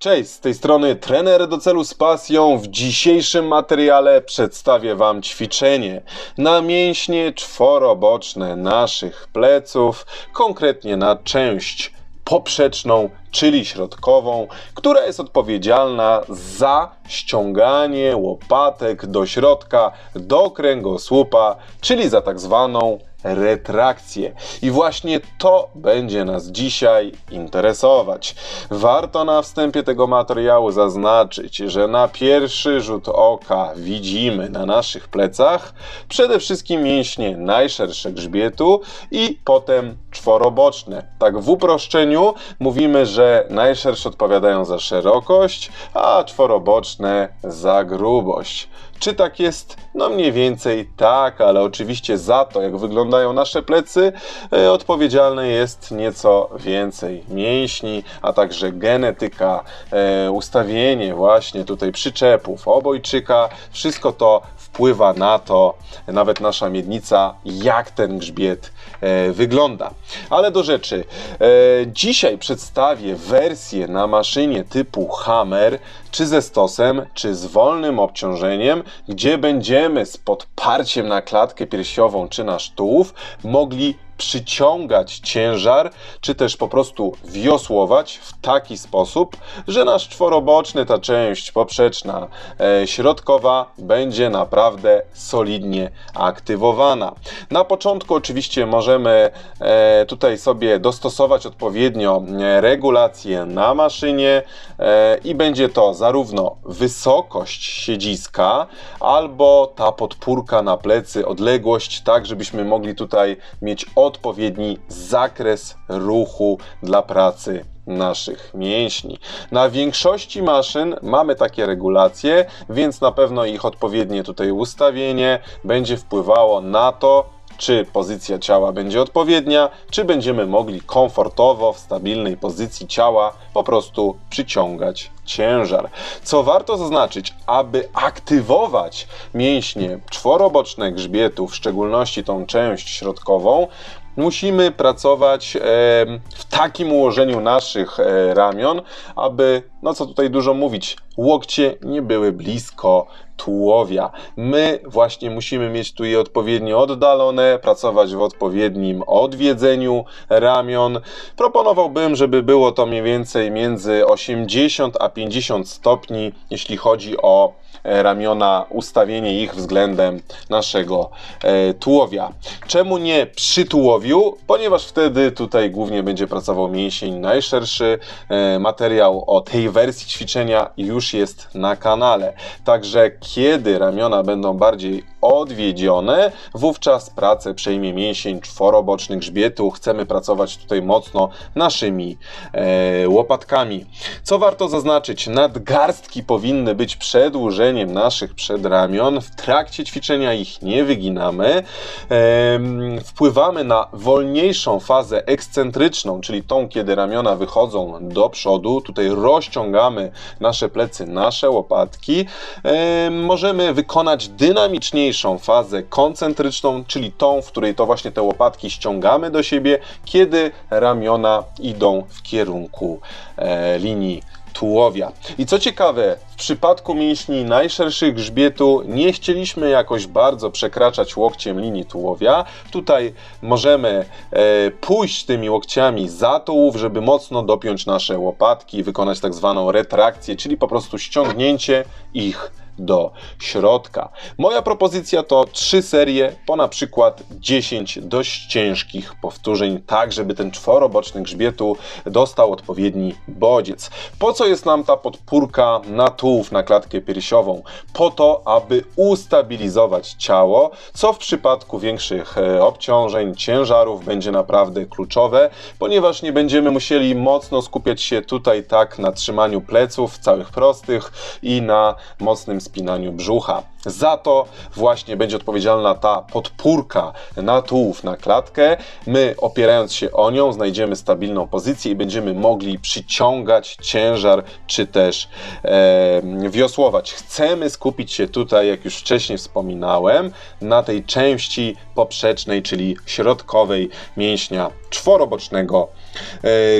Cześć, z tej strony trener do celu z pasją. W dzisiejszym materiale przedstawię Wam ćwiczenie na mięśnie czworoboczne naszych pleców, konkretnie na część poprzeczną, czyli środkową, która jest odpowiedzialna za ściąganie łopatek do środka, do kręgosłupa, czyli za tak zwaną retrakcję. I właśnie to będzie nas dzisiaj interesować. Warto na wstępie tego materiału zaznaczyć, że na pierwszy rzut oka widzimy na naszych plecach przede wszystkim mięśnie najszersze grzbietu i potem czworoboczne. Tak w uproszczeniu mówimy, że najszersze odpowiadają za szerokość, a czworoboczne za grubość. Czy tak jest? No mniej więcej tak, ale oczywiście za to, jak wyglądają nasze plecy, e, odpowiedzialne jest nieco więcej mięśni, a także genetyka, e, ustawienie właśnie tutaj przyczepów, obojczyka, wszystko to wpływa na to, nawet nasza miednica, jak ten grzbiet e, wygląda. Ale do rzeczy. E, dzisiaj przedstawię wersję na maszynie typu Hammer, czy ze stosem, czy z wolnym obciążeniem, gdzie będziemy z podparciem na klatkę piersiową czy na tułów mogli przyciągać ciężar, czy też po prostu wiosłować w taki sposób, że nasz czworoboczny, ta część poprzeczna, e, środkowa będzie naprawdę solidnie aktywowana. Na początku oczywiście możemy e, tutaj sobie dostosować odpowiednio e, regulację na maszynie e, i będzie to zarówno wysokość siedziska, albo ta podpórka na plecy, odległość, tak żebyśmy mogli tutaj mieć od odpowiedni zakres ruchu dla pracy naszych mięśni. Na większości maszyn mamy takie regulacje, więc na pewno ich odpowiednie tutaj ustawienie będzie wpływało na to, czy pozycja ciała będzie odpowiednia, czy będziemy mogli komfortowo w stabilnej pozycji ciała po prostu przyciągać ciężar. Co warto zaznaczyć, aby aktywować mięśnie czworoboczne grzbietu, w szczególności tą część środkową, musimy pracować w takim ułożeniu naszych e, ramion, aby, no co tutaj dużo mówić, łokcie nie były blisko tułowia. My właśnie musimy mieć tu je odpowiednio oddalone, pracować w odpowiednim odwiedzeniu ramion. Proponowałbym, żeby było to mniej więcej między 80 a 50 stopni, jeśli chodzi o e, ramiona, ustawienie ich względem naszego e, tułowia. Czemu nie przy tułowiu? Ponieważ wtedy tutaj głównie będzie pracował mięsień najszerszy. E, materiał o tej wersji ćwiczenia już jest na kanale. Także kiedy ramiona będą bardziej odwiedzione, wówczas pracę przejmie mięsień czworoboczny grzbietu. Chcemy pracować tutaj mocno naszymi e, łopatkami. Co warto zaznaczyć, nadgarstki powinny być przedłużeniem naszych przedramion. W trakcie ćwiczenia ich nie wyginamy. E, wpływamy na wolniejszą fazę ekscentryczną, czyli tą, kiedy ramiona wychodzą do przodu. Tutaj rozciągamy nasze plecy, nasze łopatki. Możemy wykonać dynamiczniejszą fazę koncentryczną, czyli tą, w której to właśnie te łopatki ściągamy do siebie, kiedy ramiona idą w kierunku e, linii tułowia. I co ciekawe, w przypadku mięśni najszerszych grzbietu nie chcieliśmy jakoś bardzo przekraczać łokciem linii tułowia. Tutaj możemy e, pójść tymi łokciami za tułów, żeby mocno dopiąć nasze łopatki wykonać tak zwaną retrakcję, czyli po prostu ściągnięcie ich do środka. Moja propozycja to trzy serie po na przykład 10 dość ciężkich powtórzeń, tak żeby ten czworoboczny grzbietu dostał odpowiedni bodziec. Po co jest nam ta podpórka na tułów, na klatkę piersiową? Po to, aby ustabilizować ciało, co w przypadku większych e, obciążeń, ciężarów będzie naprawdę kluczowe, ponieważ nie będziemy musieli mocno skupiać się tutaj tak na trzymaniu pleców całych prostych i na mocnym spinaniu brzucha. Za to właśnie będzie odpowiedzialna ta podpórka na tułów, na klatkę. My, opierając się o nią, znajdziemy stabilną pozycję i będziemy mogli przyciągać ciężar, czy też e, wiosłować. Chcemy skupić się tutaj, jak już wcześniej wspominałem, na tej części poprzecznej, czyli środkowej mięśnia czworobocznego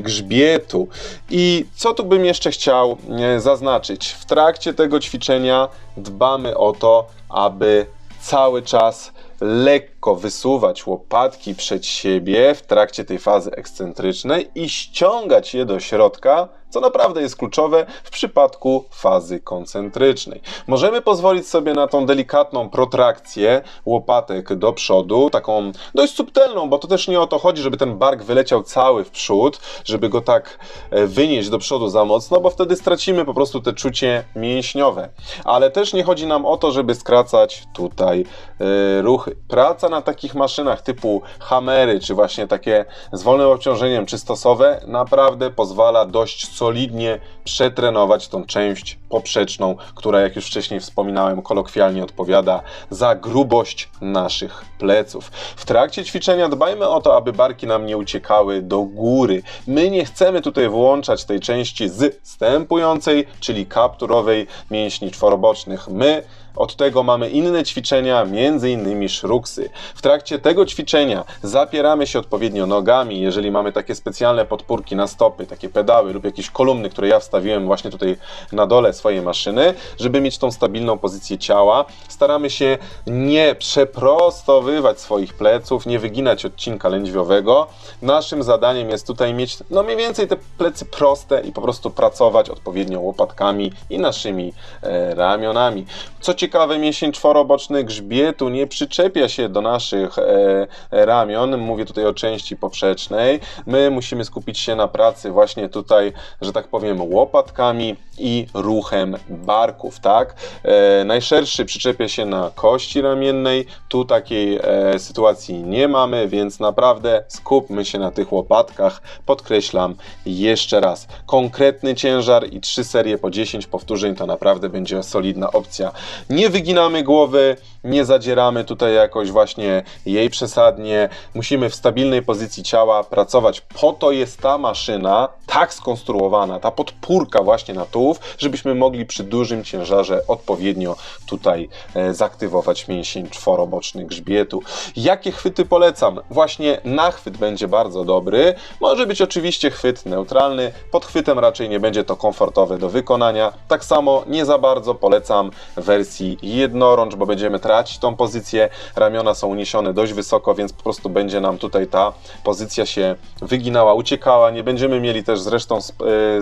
grzbietu. I co tu bym jeszcze chciał e, zaznaczyć? W trakcie tego ćwiczenia dbamy o to, aby cały czas lekko wysuwać łopatki przed siebie w trakcie tej fazy ekscentrycznej i ściągać je do środka, co naprawdę jest kluczowe w przypadku fazy koncentrycznej. Możemy pozwolić sobie na tą delikatną protrakcję łopatek do przodu, taką dość subtelną, bo to też nie o to chodzi, żeby ten bark wyleciał cały w przód, żeby go tak e, wynieść do przodu za mocno, bo wtedy stracimy po prostu te czucie mięśniowe. Ale też nie chodzi nam o to, żeby skracać tutaj yy, ruchy. Praca na takich maszynach typu hamery, czy właśnie takie z wolnym obciążeniem, czy stosowe, naprawdę pozwala dość solidnie przetrenować tą część poprzeczną, która, jak już wcześniej wspominałem, kolokwialnie odpowiada za grubość naszych pleców. W trakcie ćwiczenia dbajmy o to, aby barki nam nie uciekały do góry. My nie chcemy tutaj włączać tej części z stępującej, czyli kapturowej mięśni czworobocznych. My od tego mamy inne ćwiczenia, między innymi szruksy. W trakcie tego ćwiczenia zapieramy się odpowiednio nogami, jeżeli mamy takie specjalne podpórki na stopy, takie pedały lub jakieś kolumny, które ja wstawiłem właśnie tutaj na dole swojej maszyny, żeby mieć tą stabilną pozycję ciała. Staramy się nie przeprostowywać swoich pleców, nie wyginać odcinka lędźwiowego. Naszym zadaniem jest tutaj mieć no mniej więcej te plecy proste i po prostu pracować odpowiednio łopatkami i naszymi e, ramionami. Co ciekawe, mięsień czworoboczny grzbietu nie przyczepia się do naszych e, ramion, mówię tutaj o części poprzecznej. My musimy skupić się na pracy właśnie tutaj, że tak powiem, łopatkami i ruchem barków, tak? E, najszerszy przyczepia się na kości ramiennej, tu takiej e, sytuacji nie mamy, więc naprawdę skupmy się na tych łopatkach. Podkreślam jeszcze raz, konkretny ciężar i trzy serie po 10 powtórzeń to naprawdę będzie solidna opcja. Nie wyginamy głowy, nie zadzieramy tutaj jakoś właśnie jej przesadnie. Musimy w stabilnej pozycji ciała pracować. Po to jest ta maszyna tak skonstruowana, ta podpórka właśnie na tułów, żebyśmy mogli przy dużym ciężarze odpowiednio tutaj e, zaktywować mięsień czworoboczny grzbietu. Jakie chwyty polecam? Właśnie nachwyt będzie bardzo dobry. Może być oczywiście chwyt neutralny. Pod chwytem raczej nie będzie to komfortowe do wykonania. Tak samo nie za bardzo polecam wersji jednorącz, bo będziemy tracić tą pozycję. Ramiona są uniesione dość wysoko, więc po prostu będzie nam tutaj ta pozycja się wyginała, uciekała. Nie będziemy mieli też zresztą z, yy,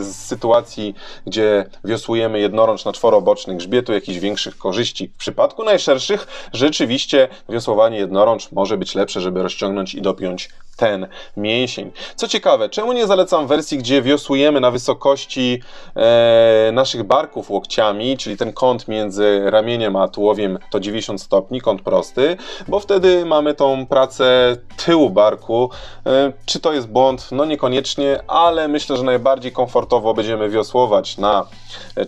z sytuacji, gdzie wiosłujemy jednorącz na czworoboczny grzbietu jakichś większych korzyści. W przypadku najszerszych rzeczywiście wiosłowanie jednorącz może być lepsze, żeby rozciągnąć i dopiąć ten mięsień. Co ciekawe, czemu nie zalecam wersji, gdzie wiosłujemy na wysokości e, naszych barków łokciami, czyli ten kąt między ramieniem a tułowiem to 90 stopni, kąt prosty, bo wtedy mamy tą pracę tyłu barku. E, czy to jest błąd? No niekoniecznie, ale myślę, że najbardziej komfortowo będziemy wiosłować na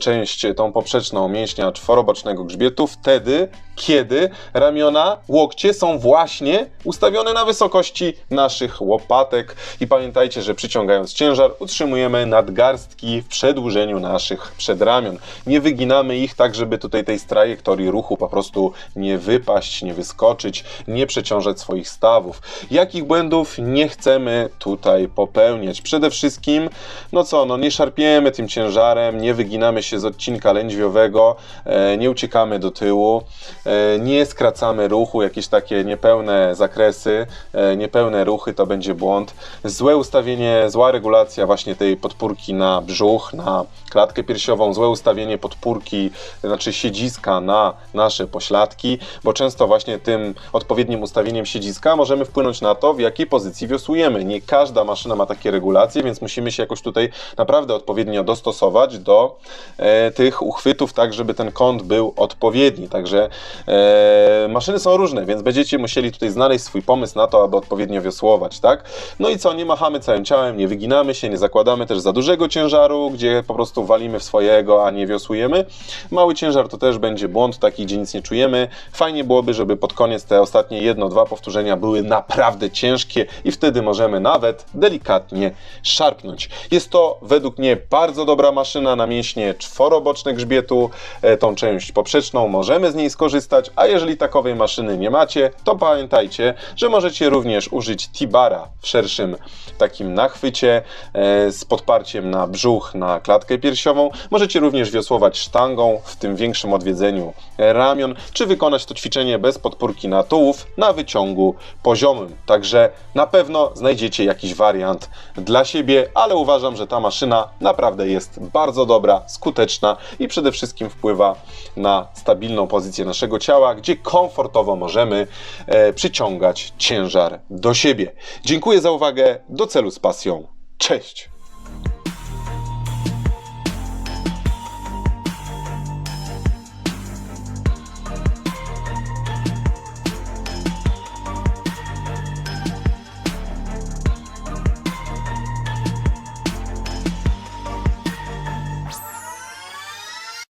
część tą poprzeczną mięśnia czworobocznego grzbietu wtedy, kiedy ramiona, łokcie są właśnie ustawione na wysokości naszych łopatek. I pamiętajcie, że przyciągając ciężar, utrzymujemy nadgarstki w przedłużeniu naszych przedramion. Nie wyginamy ich tak, żeby tutaj tej trajektorii ruchu po prostu nie wypaść, nie wyskoczyć, nie przeciążać swoich stawów. Jakich błędów nie chcemy tutaj popełniać? Przede wszystkim, no co, no nie szarpiemy tym ciężarem, nie wyginamy się z odcinka lędźwiowego, e, nie uciekamy do tyłu. E, nie skracamy ruchu, jakieś takie niepełne zakresy, e, niepełne ruchy to będzie błąd. Złe ustawienie, zła regulacja właśnie tej podpórki na brzuch, na klatkę piersiową, złe ustawienie podpórki, znaczy siedziska na nasze pośladki, bo często właśnie tym odpowiednim ustawieniem siedziska możemy wpłynąć na to, w jakiej pozycji wiosłujemy. Nie każda maszyna ma takie regulacje, więc musimy się jakoś tutaj naprawdę odpowiednio dostosować do e, tych uchwytów, tak żeby ten kąt był odpowiedni. Także e, maszyny są różne, więc będziecie musieli tutaj znaleźć swój pomysł na to, aby odpowiednio wiosłować wiosłować, tak? No i co, nie machamy całym ciałem, nie wyginamy się, nie zakładamy też za dużego ciężaru, gdzie po prostu walimy w swojego, a nie wiosłujemy. Mały ciężar to też będzie błąd taki, gdzie nic nie czujemy. Fajnie byłoby, żeby pod koniec te ostatnie jedno, dwa powtórzenia były naprawdę ciężkie i wtedy możemy nawet delikatnie szarpnąć. Jest to według mnie bardzo dobra maszyna na mięśnie czworoboczne grzbietu. E, Tą część poprzeczną możemy z niej skorzystać, a jeżeli takowej maszyny nie macie, to pamiętajcie, że możecie również użyć T-bara w szerszym takim nachwycie e, z podparciem na brzuch, na klatkę piersiową. Możecie również wiosłować sztangą w tym większym odwiedzeniu ramion, czy wykonać to ćwiczenie bez podpórki na tułów na wyciągu poziomym. Także na pewno znajdziecie jakiś wariant dla siebie, ale uważam, że ta maszyna naprawdę jest bardzo dobra, skuteczna i przede wszystkim wpływa na stabilną pozycję naszego ciała, gdzie komfortowo możemy e, przyciągać ciężar do siebie. Dziękuję za uwagę. Do celu z pasją. Cześć!